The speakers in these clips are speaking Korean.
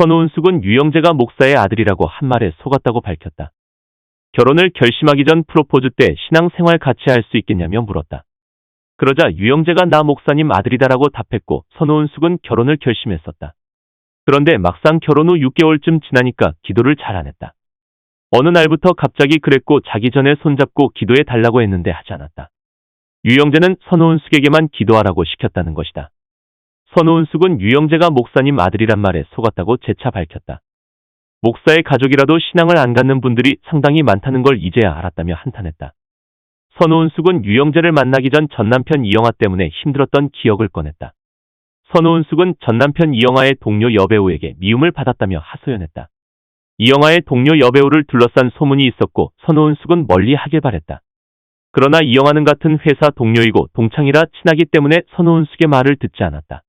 선우은숙은 유영재가 목사의 아들이라고 한 말에 속았다고 밝혔다. 결혼을 결심하기 전 프로포즈 때 신앙생활 같이 할 수 있겠냐며 물었다. 그러자 유영재가 나 목사님 아들이다라고 답했고 선우은숙은 결혼을 결심했었다. 그런데 막상 결혼 후 6개월쯤 지나니까 기도를 잘 안 했다. 어느 날부터 갑자기 그랬고 자기 전에 손잡고 기도해 달라고 했는데 하지 않았다. 유영재는 선우은숙에게만 기도하라고 시켰다는 것이다. 선우은숙은 유영재가 목사님 아들이란 말에 속았다고 재차 밝혔다. 목사의 가족이라도 신앙을 안 갖는 분들이 상당히 많다는 걸 이제야 알았다며 한탄했다. 선우은숙은 유영재를 만나기 전 전남편 이영아 때문에 힘들었던 기억을 꺼냈다. 선우은숙은 전남편 이영아의 동료 여배우에게 미움을 받았다며 하소연했다. 이영아의 동료 여배우를 둘러싼 소문이 있었고 선우은숙은 멀리 하길 바랬다. 그러나 이영아는 같은 회사 동료이고 동창이라 친하기 때문에 선우은숙의 말을 듣지 않았다.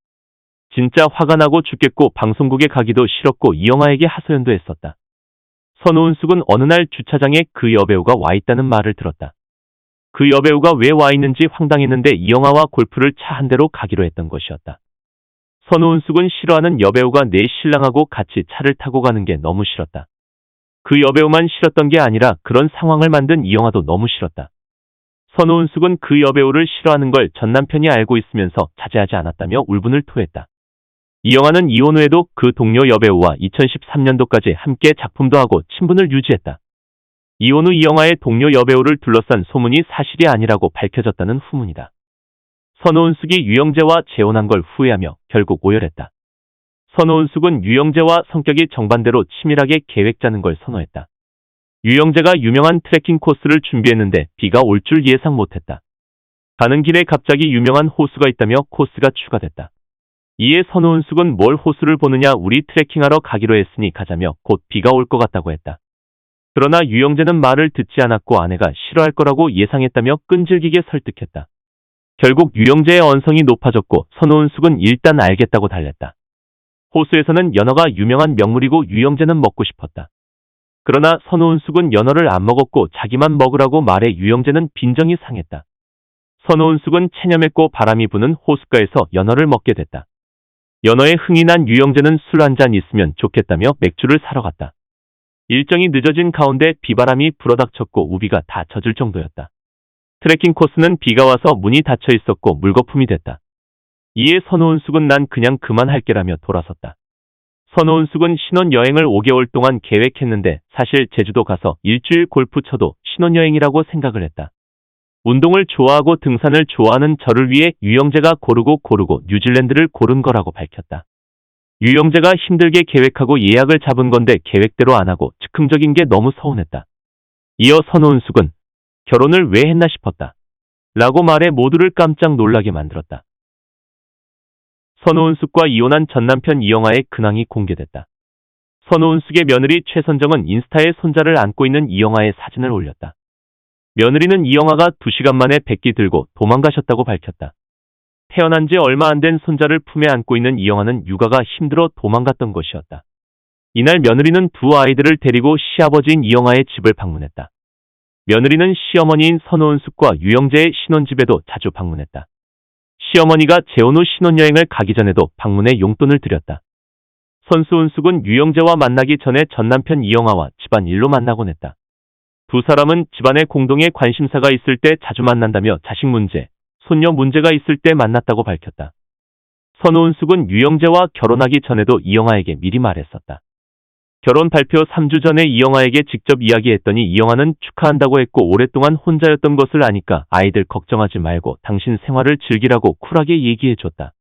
진짜 화가 나고 죽겠고 방송국에 가기도 싫었고 이영아에게 하소연도 했었다. 선우은숙은 어느 날 주차장에 그 여배우가 와 있다는 말을 들었다. 그 여배우가 왜 와 있는지 황당했는데 이영아와 골프를 차 한 대로 가기로 했던 것이었다. 선우은숙은 싫어하는 여배우가 내 신랑하고 같이 차를 타고 가는 게 너무 싫었다. 그 여배우만 싫었던 게 아니라 그런 상황을 만든 이영아도 너무 싫었다. 선우은숙은 그 여배우를 싫어하는 걸 전 남편이 알고 있으면서 자제하지 않았다며 울분을 토했다. 이영아는 이혼 후에도 그 동료 여배우와 2013년도까지 함께 작품도 하고 친분을 유지했다. 이혼 후 이영아의 동료 여배우를 둘러싼 소문이 사실이 아니라고 밝혀졌다는 후문이다. 선호은숙이 유영재와 재혼한 걸 후회하며 결국 오열했다. 선호은숙은 유영재와 성격이 정반대로 치밀하게 계획 짜는 걸 선호했다. 유영재가 유명한 트레킹 코스를 준비했는데 비가 올 줄 예상 못했다. 가는 길에 갑자기 유명한 호수가 있다며 코스가 추가됐다. 이에 선우은숙은 뭘 호수를 보느냐 우리 트레킹하러 가기로 했으니 가자며 곧 비가 올 것 같다고 했다. 그러나 유영재는 말을 듣지 않았고 아내가 싫어할 거라고 예상했다며 끈질기게 설득했다. 결국 유영재의 언성이 높아졌고 선우은숙은 일단 알겠다고 달랬다. 호수에서는 연어가 유명한 명물이고 유영재는 먹고 싶었다. 그러나 선우은숙은 연어를 안 먹었고 자기만 먹으라고 말해 유영재는 빈정이 상했다. 선우은숙은 체념했고 바람이 부는 호숫가에서 연어를 먹게 됐다. 연어에 흥이 난 유영재는 술 한 잔 있으면 좋겠다며 맥주를 사러 갔다. 일정이 늦어진 가운데 비바람이 불어닥쳤고 우비가 다 젖을 정도였다. 트레킹 코스는 비가 와서 문이 닫혀 있었고 물거품이 됐다. 이에 선호은숙은 난 그냥 그만할게라며 돌아섰다. 선호은숙은 신혼여행을 5개월 동안 계획했는데 사실 제주도 가서 일주일 골프 쳐도 신혼여행이라고 생각을 했다. 운동을 좋아하고 등산을 좋아하는 저를 위해 유영재가 고르고 고르고 뉴질랜드를 고른 거라고 밝혔다. 유영재가 힘들게 계획하고 예약을 잡은 건데 계획대로 안 하고 즉흥적인 게 너무 서운했다. 이어 선호은숙은 결혼을 왜 했나 싶었다. 라고 말해 모두를 깜짝 놀라게 만들었다. 선호은숙과 이혼한 전 남편 이영아의 근황이 공개됐다. 선호은숙의 며느리 최선정은 인스타에 손자를 안고 있는 이영아의 사진을 올렸다. 며느리는 이영아가 2시간 만에 백기 들고 도망가셨다고 밝혔다. 태어난 지 얼마 안 된 손자를 품에 안고 있는 이영아는 육아가 힘들어 도망갔던 것이었다. 이날 며느리는 두 아이들을 데리고 시아버지인 이영아의 집을 방문했다. 며느리는 시어머니인 선호은숙과 유영재의 신혼집에도 자주 방문했다. 시어머니가 재혼 후 신혼여행을 가기 전에도 방문해 용돈을 드렸다. 선수은숙은 유영재와 만나기 전에 전남편 이영아와 집안 일로 만나곤 했다. 두 사람은 집안에 공동의 관심사가 있을 때 자주 만난다며 자식 문제, 손녀 문제가 있을 때 만났다고 밝혔다. 선우은숙은 유영재와 결혼하기 전에도 이영아에게 미리 말했었다. 결혼 발표 3주 전에 이영아에게 직접 이야기했더니 이영아는 축하한다고 했고 오랫동안 혼자였던 것을 아니까 아이들 걱정하지 말고 당신 생활을 즐기라고 쿨하게 얘기해줬다.